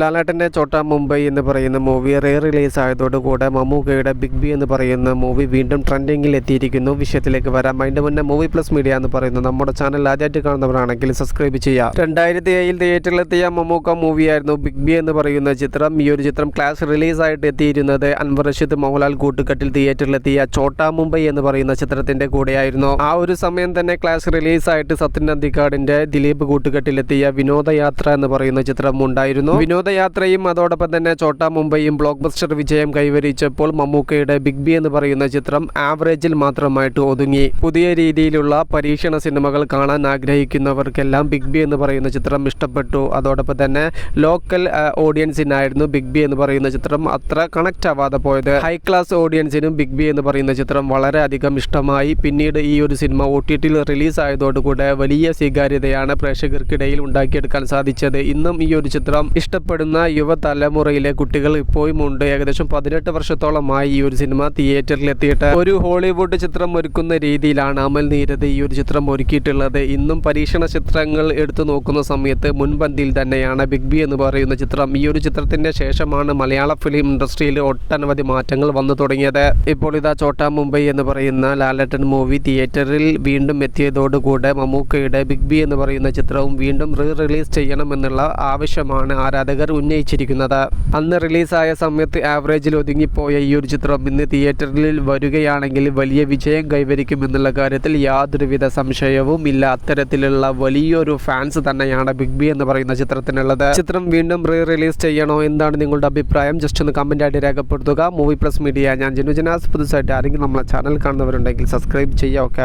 ലാലേട്ടന്റെ ചോട്ട മുംബൈ എന്ന് പറയുന്ന മൂവി റേ റിലീസ് ആയതോടുകൂടെ മമ്മൂക്കയുടെ ബിഗ് ബി എന്ന് പറയുന്ന മൂവി വീണ്ടും ട്രെൻഡിങ്ങിൽ എത്തിയിരിക്കുന്നു. വിഷയത്തിലേക്ക് വരാം. അതിന്റെ മുന്നേ മൂവി പ്ലസ് മീഡിയ എന്ന് പറയുന്ന നമ്മുടെ ചാനൽ ആദ്യമായിട്ട് കാണുന്നവരാണെങ്കിൽ സബ്സ്ക്രൈബ് ചെയ്യാം രണ്ടായിരത്തി ഏഴിൽ തിയേറ്ററിലെത്തിയ മമ്മൂക്ക മൂവിയായിരുന്നു ബിഗ് ബി എന്ന് പറയുന്ന ചിത്രം. ഈ ഒരു ചിത്രം ക്ലാസ് റിലീസായിട്ട് എത്തിയിരുന്നത് അൻവർ റഷീദ് മോഹൻലാൽ കൂട്ടുകെട്ടിൽ തിയേറ്ററിലെത്തിയ ചോട്ട മുംബൈ എന്ന് പറയുന്ന ചിത്രത്തിന്റെ കൂടെയായിരുന്നു. ആ ഒരു സമയം തന്നെ ക്ലാസ് റിലീസായിട്ട് സത്യൻ അന്തിക്കാടിന്റെ ദിലീപ് കൂട്ടുകെട്ടിലെത്തിയ വിനോദയാത്ര എന്ന് പറയുന്ന ചിത്രം ഉണ്ടായിരുന്നു വിനോദയാത്രയും അതോടൊപ്പം തന്നെ ചോട്ട മുംബൈയും ബ്ലോക്ക് ബസ്റ്റർ വിജയം കൈവരിച്ചപ്പോൾ മമ്മൂക്കയുടെ ബിഗ് ബി എന്ന് പറയുന്ന ചിത്രം ആവറേജിൽ മാത്രമായിട്ട് ഒതുങ്ങി. പുതിയ രീതിയിലുള്ള പരീക്ഷണ സിനിമകൾ കാണാൻ ആഗ്രഹിക്കുന്നവർക്കെല്ലാം ബിഗ് ബി എന്ന് പറയുന്ന ചിത്രം ഇഷ്ടപ്പെട്ടു. അതോടൊപ്പം തന്നെ ലോക്കൽ ഓഡിയൻസിനായിരുന്നു ബിഗ് ബി എന്ന് പറയുന്ന ചിത്രം അത്ര കണക്റ്റ് ആവാതെ പോയത്. ഹൈ ക്ലാസ് ഓഡിയൻസിനും ബിഗ് ബി എന്ന് പറയുന്ന ചിത്രം വളരെ അധികം ഇഷ്ടമായി. പിന്നീട് ഈ ഒരു സിനിമ ഒ ടി ടിയിൽ റിലീസായതോടുകൂടെ വലിയ സ്വീകാര്യതയാണ് പ്രേക്ഷകർക്കിടയിൽ ഉണ്ടാക്കിയെടുക്കാൻ സാധിച്ചത്. ഇന്നും ഈ ഒരു ചിത്രം ഇഷ്ടപ്പെടുന്ന യുവതലമുറയിലെ കുട്ടികൾ ഇപ്പോഴും ഉണ്ട്. ഏകദേശം പതിനെട്ട് വർഷത്തോളമായി ഈ ഒരു സിനിമ തിയേറ്ററിൽ എത്തിയിട്ട് ഒരു ഹോളിവുഡ് ചിത്രം ഒരുക്കുന്ന രീതിയിലാണ് അമൽ നീരത് ഈ ഒരു ചിത്രം ഒരുക്കിയിട്ടുള്ളത്. ഇന്നും പരീക്ഷണ ചിത്രങ്ങൾ എടുത്തു നോക്കുന്ന സമയത്ത് മുൻപന്തിയിൽ തന്നെയാണ് ബിഗ് ബി എന്ന് പറയുന്ന ചിത്രം. ഈ ഒരു ചിത്രത്തിന്റെ ശേഷമാണ് മലയാള ഫിലിം ഇൻഡസ്ട്രിയിൽ ഒട്ടനവധി മാറ്റങ്ങൾ വന്നു തുടങ്ങിയത്. ഇപ്പോൾ ഇതാ ചോട്ടാ മുംബൈ എന്ന് പറയുന്ന ലാലട്ടൻ മൂവി തിയേറ്ററിൽ വീണ്ടും എത്തിയതോടുകൂടെ മമ്മൂക്കയുടെ ബിഗ് ബി എന്ന് പറയുന്ന ചിത്രവും വീണ്ടും റീ റിലീസ് ചെയ്യണമെന്നുള്ള ആവശ്യമാണ് ആരാധകർ. ഉന്നയിച്ചിരിക്കുന്നത്. അന്ന് റിലീസായ സമയത്ത് ആവറേജിൽ ഒതുങ്ങിപ്പോയ ഈ ഒരു ചിത്രം ഇന്ന് തിയേറ്ററിൽ വരികയാണെങ്കിൽ വലിയ വിജയം കൈവരിക്കുമെന്നുള്ള കാര്യത്തിൽ യാതൊരുവിധ സംശയവും ഇല്ല. അത്തരത്തിലുള്ള വലിയൊരു ഫാൻസ് തന്നെയാണ് ബിഗ് ബി എന്ന് പറയുന്ന ചിത്രത്തിനുള്ളത്. ചിത്രം വീണ്ടും റീ റിലീസ് ചെയ്യണോ എന്താണ് നിങ്ങളുടെ അഭിപ്രായം? ജസ്റ്റ് ഒന്ന് കമന്റ് ആയിട്ട് രേഖപ്പെടുത്തുക. മൂവി പ്ലസ് മീഡിയ ഞാൻ ജനുജനാസ് പുതുസായിട്ട് ആരെങ്കിലും നമ്മളെ ചാനൽ കാണുന്നവരുണ്ടെങ്കിൽ സബ്സ്ക്രൈബ് ചെയ്യുക. ഓക്കെ